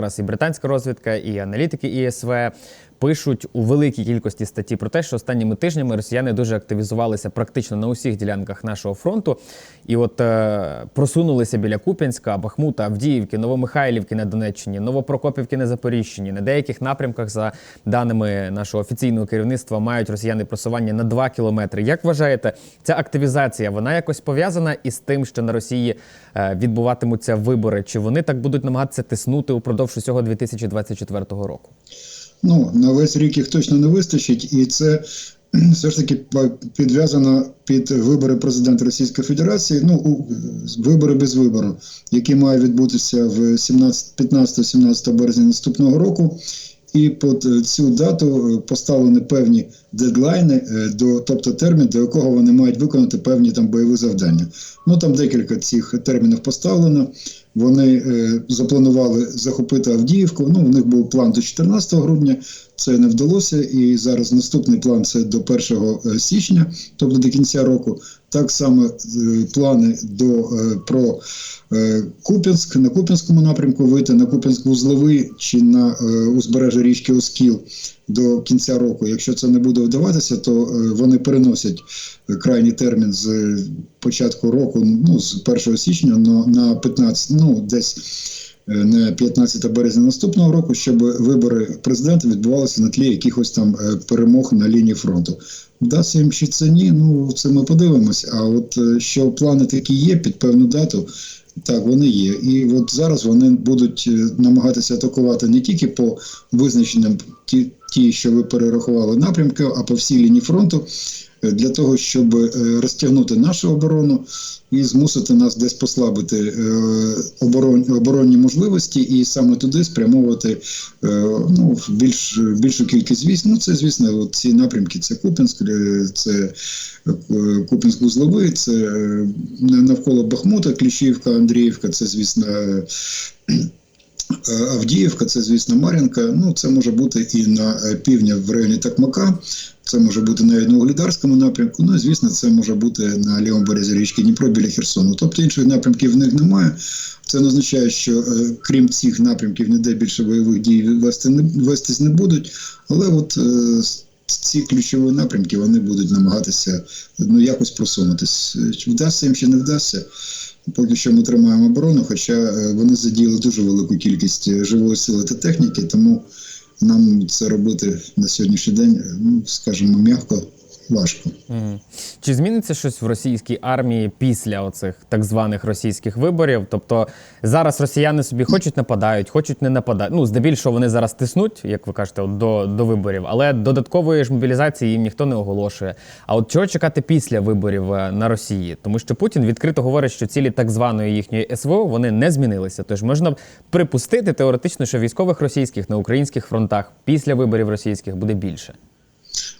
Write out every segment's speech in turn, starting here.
Зараз і британська розвідка, і аналітики ІСВ пишуть у великій кількості статті про те, що останніми тижнями росіяни дуже активізувалися практично на усіх ділянках нашого фронту, і от е, просунулися біля Куп'янська, Бахмута, Авдіївки, Новомихайлівки на Донеччині, Новопрокопівки на Запоріжчині. На деяких напрямках, за даними нашого офіційного керівництва, мають росіяни просування на 2 кілометри. Як вважаєте, ця активізація вона якось пов'язана із тим, що на Росії е, відбуватимуться вибори? Чи вони так будуть намагатися тиснути упродовж усього 2024 року? Ну, на весь рік їх точно не вистачить, і це все ж таки підв'язано під вибори президента Російської Федерації, ну, у- вибори без вибору, які мають відбутися в 17 15-17 березня наступного року. І під е, цю дату е, поставлені певні дедлайни, е, до, тобто термін, до якого вони мають виконати певні там бойові завдання. Ну там декілька цих термінів поставлено. Вони е, запланували захопити Авдіївку. Ну, у них був план до 14 грудня. Це не вдалося. І зараз наступний план це до 1 січня, тобто до кінця року. Так само е, плани до е, про е, Куп'янськ на Куп'янському напрямку вийти на Куп'янськ-Вузловий чи на е, узбережжя річки Оскіл до кінця року. Якщо це не буде вдаватися, то е, вони переносять е, крайній термін з е, початку року, ну з 1 січня на, на 15, ну десь е, на 15 березня наступного року, щоб вибори президента відбувалися на тлі якихось там е, перемог на лінії фронту. Вдасться їм чи це ні, ну це ми подивимось. А от е, що плани такі є під певну дату, так вони є. І от зараз вони будуть е, намагатися атакувати не тільки по визначеним ті, що ви перерахували напрямки, а по всій лінії фронту. е, Для того щоб е, розтягнути нашу оборону і змусити нас десь послабити е, оборонні можливості, і саме туди спрямовувати ну, більш більшу кількість військ. Ну це звісно, от ці напрямки: це Купінськ, це Купінськ вузловий, це навколо Бахмута, Кліщівка, Андріївка, це звісно. Е, Авдіївка, це, звісно, Мар'їнка. Ну, це може бути і на е, півдня в районі Такмака, це може бути навіть на Углідарському напрямку. Ну і звісно, це може бути на лівому березі річки Дніпро біля Херсону. Тобто інших напрямків в них немає. Це не означає, що е, крім цих напрямків ніде більше бойових дій вести не вестись не будуть. Але от ці ключові напрямки вони будуть намагатися ну якось просунутись. Чи вдасться їм чи не вдасться? Поки що ми тримаємо оборону, хоча е, вони задіяли дуже велику кількість е, живої сили та техніки, тому нам це робити на сьогоднішній день, ну скажімо, м'яко важко. Чи зміниться щось в російській армії після оцих так званих російських виборів? Тобто зараз росіяни собі хочуть нападають, хочуть не нападають. Ну, здебільшого вони зараз тиснуть, як ви кажете, от до, до виборів, але додаткової ж мобілізації їм ніхто не оголошує. А от чого чекати після виборів е, на Росії? Тому що Путін відкрито говорить, що цілі так званої їхньої СВО вони не змінилися. Тож можна припустити теоретично, що військових російських на українських фронтах після виборів російських буде більше.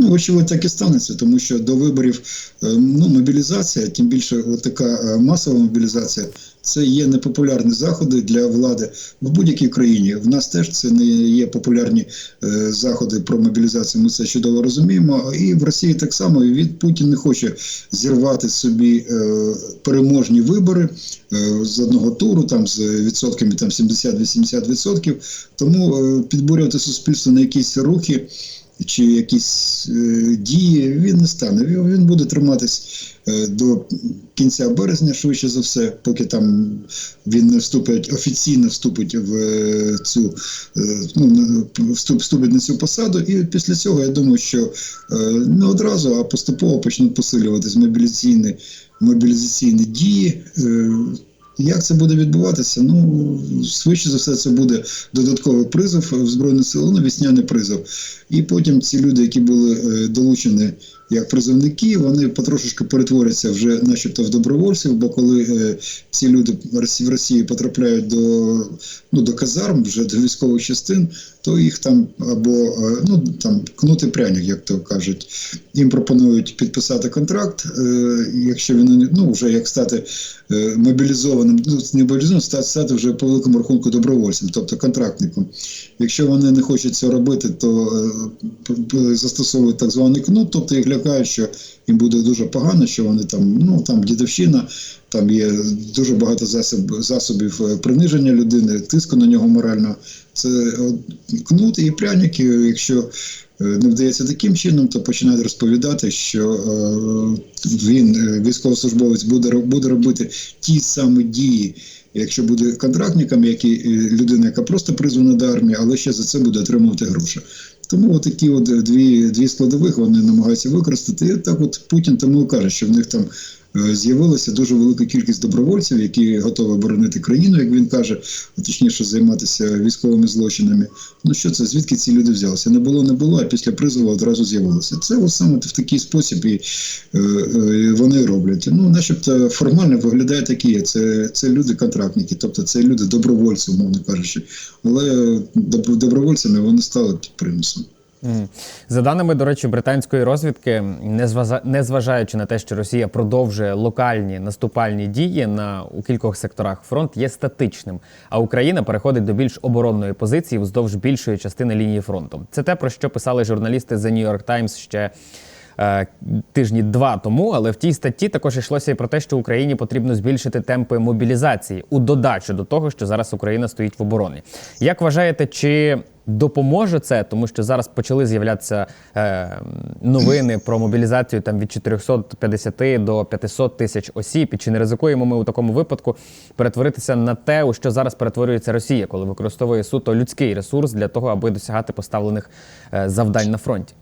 Ну, очевидь, так і станеться, тому що до виборів е, ну, мобілізація, тим більше така е, масова мобілізація, це є непопулярні заходи для влади в будь-якій країні. В нас теж це не є популярні е, заходи про мобілізацію. Ми це чудово розуміємо. І в Росії так само І від Путін не хоче зірвати собі е, переможні вибори е, з одного туру, там з відсотками там 70-80%. Тому е, підбурювати суспільство на якісь рухи чи якісь е, дії, він не стане. Він, він буде триматись е, до кінця березня, швидше за все, поки там він не вступить офіційно вступить в е, цю е, ну, вступ, вступить на цю посаду. І після цього я думаю, що е, не одразу, а поступово почнуть посилюватись мобілізаційні, мобілізаційні дії. Е, як це буде відбуватися? Ну, швидше за все, це буде додатковий призов в Збройні Сили, навісняний призов. І потім ці люди, які були е, долучені як призовники, вони потрошечки перетворяться вже начебто в добровольців, бо коли е, ці люди в Росії- потрапляють до, ну, до казарм, вже до військових частин, то їх там або е, ну, там кнути пряник, як то кажуть. Їм пропонують підписати контракт, е, якщо він ну, вже як стати мобілізованим, ну, не мобілізованим, стати, стати вже по великому рахунку добровольцем, тобто контрактником. Якщо вони не хочуть цього робити, то застосовують так званий кнут, тобто їх лякають, що їм буде дуже погано, що вони там, ну там дідовщина, Там є дуже багато засоб, засобів е, приниження людини, тиску на нього морально. Це кнут і пряники, якщо е, не вдається таким чином, то починають розповідати, що е, він, військовослужбовець, буде, буде робити ті самі дії, якщо буде контрактником, як і людина, яка просто призвана до армії, але ще за це буде отримувати гроші. Тому такі от дві, дві складових вони намагаються використати. І так от Путін тому каже, що в них там з'явилася дуже велика кількість добровольців, які готові боронити країну, як він каже, а точніше займатися військовими злочинами. Ну що це? Звідки ці люди взялися? Не було, не було, а після призову одразу з'явилося. Це от саме в такий спосіб і е, е, вони роблять. Ну, начебто формально виглядає так і є. Це, це люди-контрактники, тобто це люди добровольці, умовно кажучи. Але добровольцями вони стали під примусом. За даними, до речі, британської розвідки, незважа- незважаючи на те, що Росія продовжує локальні наступальні дії на у кількох секторах, фронт є статичним, а Україна переходить до більш оборонної позиції вздовж більшої частини лінії фронту. Це те, про що писали журналісти The New York Times ще. Е, Тижні два тому, але в тій статті також йшлося і про те, що Україні потрібно збільшити темпи мобілізації у додачу до того, що зараз Україна стоїть в обороні. Як вважаєте, чи допоможе це, тому що зараз почали з'являтися е, новини про мобілізацію там від 450 до 500 тисяч осіб. І чи не ризикуємо ми у такому випадку перетворитися на те, у що зараз перетворюється Росія, коли використовує суто людський ресурс для того, аби досягати поставлених е, завдань на фронті?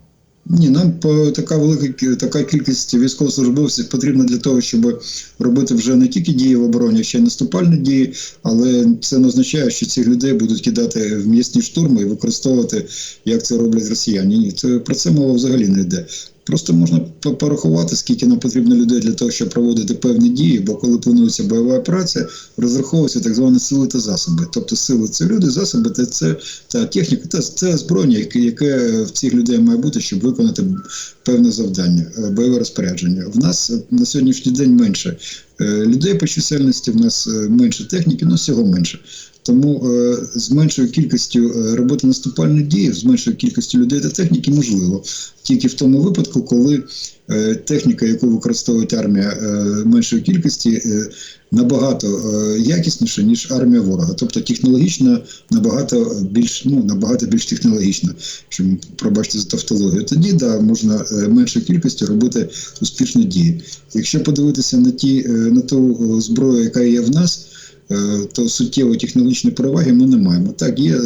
Ні, нам така велика така кількість військовослужбовців потрібна для того, щоб робити вже не тільки дії в обороні, а ще й наступальні дії. Але це не означає, що цих людей будуть кидати в м'ясні штурми і використовувати, як це роблять росіяни. Ні, це про це мова взагалі не йде. Просто можна по- порахувати, скільки нам потрібно людей для того, щоб проводити певні дії, бо коли планується бойова операція, розраховуються так звані сили та засоби. Тобто сили це люди, засоби це, це та техніка, це, це зброя, яке, в цих людей має бути, щоб виконати певне завдання, е, бойове розпорядження. В нас е, на сьогоднішній день менше е, людей по чисельності, в нас менше техніки, ну всього менше. Тому е, з меншою кількістю е, роботи наступальних дій, з меншою кількістю людей та техніки можливо. Тільки в тому випадку, коли е, техніка, яку використовує армія меншої кількості, набагато якісніша, ніж армія ворога. Тобто технологічно набагато більш ну набагато більш технологічно, що пробачте за тавтологію. Тоді да, можна меншою кількістю робити успішні дії. Якщо подивитися на ті на ту зброю, яка є в нас. Е, То суттєвої технологічної переваги ми не маємо. Так, є е,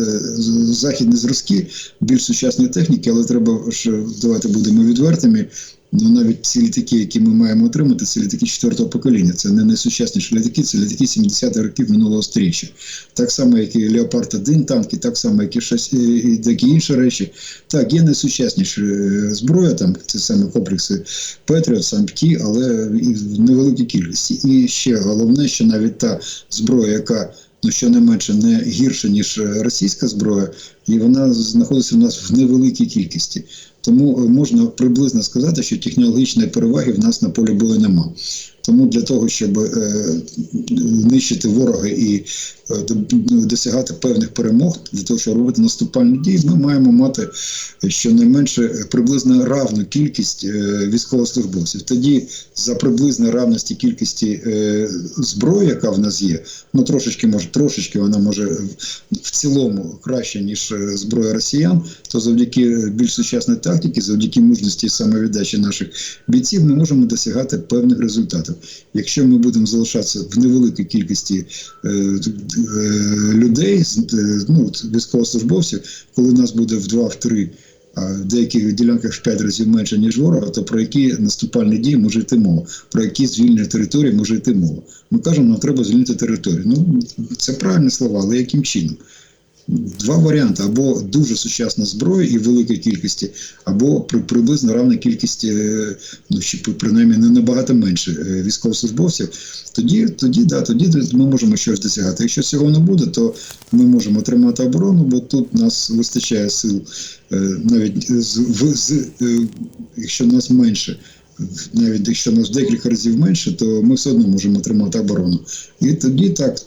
західні зразки більш сучасної техніки, але треба ж давайте будемо відвертими. Ну навіть ці літаки, які ми маємо отримати, це літаки четвертого покоління. Це не найсучасніші літаки, це літаки 70-х років минулого сторіччя. Так само, як і Леопард 1 танки, так само, як і шасі, і такі інші речі. Так, є найсучасніша е, зброя, там це саме комплекси Петріот, сампті, але і в невеликій кількості. І ще головне, що навіть та зброя, яка ну щонайменше не гірша, ніж російська зброя, і вона знаходиться в нас в невеликій кількості. Тому е, можна приблизно сказати, що технологічної переваги в нас на полі бою нема. Тому для того, щоб е, нищити ворога і е, досягати певних перемог, для того, щоб робити наступальні дії, ми маємо мати щонайменше приблизно равну кількість е, військовослужбовців. Тоді за приблизно равності кількості зброї, яка в нас є, ну трошечки може, трошечки вона може в- цілому краще, ніж зброя росіян, то завдяки більш сучасної тактики, завдяки мужності і самовіддачі наших бійців, ми можемо досягати певних результатів. Якщо ми будемо залишатися в невеликій кількості е, е, людей, е, ну, військовослужбовців, коли нас буде в два-три. А в деяких ділянках в 5 разів менше, ніж ворога, то про які наступальні дії може йти мова, про які звільнення території може йти мова. Ми кажемо, нам треба звільнити територію. Ну, це правильні слова, але яким чином? Два варіанти: або дуже сучасна зброя і в великій кількості, або при, приблизно равна кількість, е, ну ще принаймні не набагато менше е, військовослужбовців. Тоді, тоді, да, тоді ми можемо щось досягати. Якщо цього не буде, то ми можемо тримати оборону, бо тут нас вистачає сил, е, навіть з, в, з якщо нас менше. Навіть якщо нас декілька разів менше, то ми все одно можемо тримати оборону. І тоді так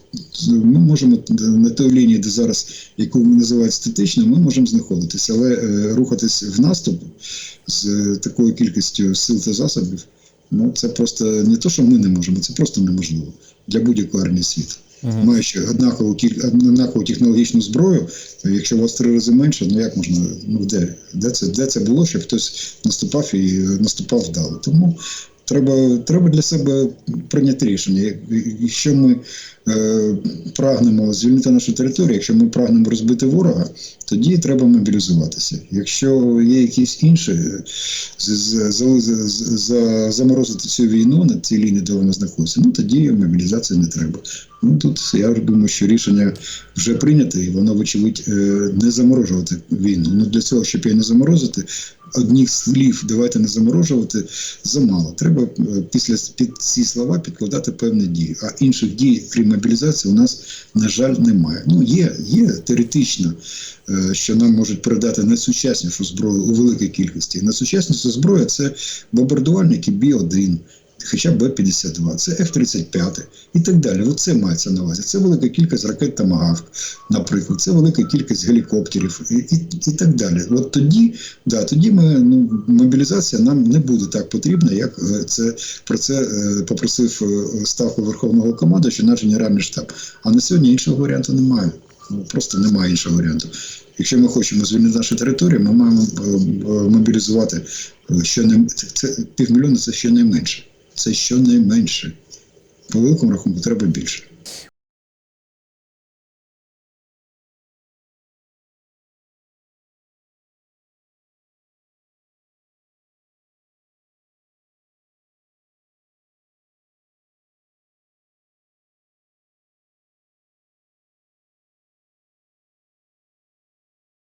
ми можемо на той лінії, де зараз, яку називають статичною, ми можемо знаходитися, але е, рухатись в наступ з е, такою кількістю сил та засобів Ну це просто не то, що ми не можемо, це просто неможливо для будь-якої армії світу. Маючи однакову однакову технологічну зброю, якщо у вас три рази менше, ну як можна, ну де? Де це, де це було, щоб хтось наступав і наступав вдало? Тому треба, треба для себе прийняти рішення. Якщо ми е, прагнемо звільнити нашу територію, якщо ми прагнемо розбити ворога, тоді треба мобілізуватися. Якщо є якісь інші, е, заморозити цю війну на цій лінії, де вона знаходиться, ну тоді мобілізації не треба. Ну тут я думаю, що рішення вже прийняте, і воно, вочевидь, е, не заморожувати війну. Ну для цього, щоб її не заморозити, одних слів давайте не заморожувати замало. Треба е, після під ці слова підкладати певні дії. А інших дій, крім мобілізації, у нас, на жаль, немає. Ну, є, є теоретично, е, що нам можуть передати найсучаснішу зброю у великій кількості. Найсучасніша зброя це бомбардувальники Бі-1. Хоча б Б-52, це Ф-35 і так далі. Оце мається на увазі. Це велика кількість ракет Томагавк, наприклад, це велика кількість гелікоптерів і, і, і так далі. От тоді, да, тоді ми, ну, мобілізація нам не буде так потрібна, як е, це про це е, попросив е, ставку Верховного командуюча наш генеральний штаб. А на сьогодні іншого варіанту немає. Ну, просто немає іншого варіанту. Якщо ми хочемо звільнити нашу територію, ми маємо мобілізувати е, щонайм- це, це півмільйона це щонайменше. Це щонайменше. По великому рахунку треба більше.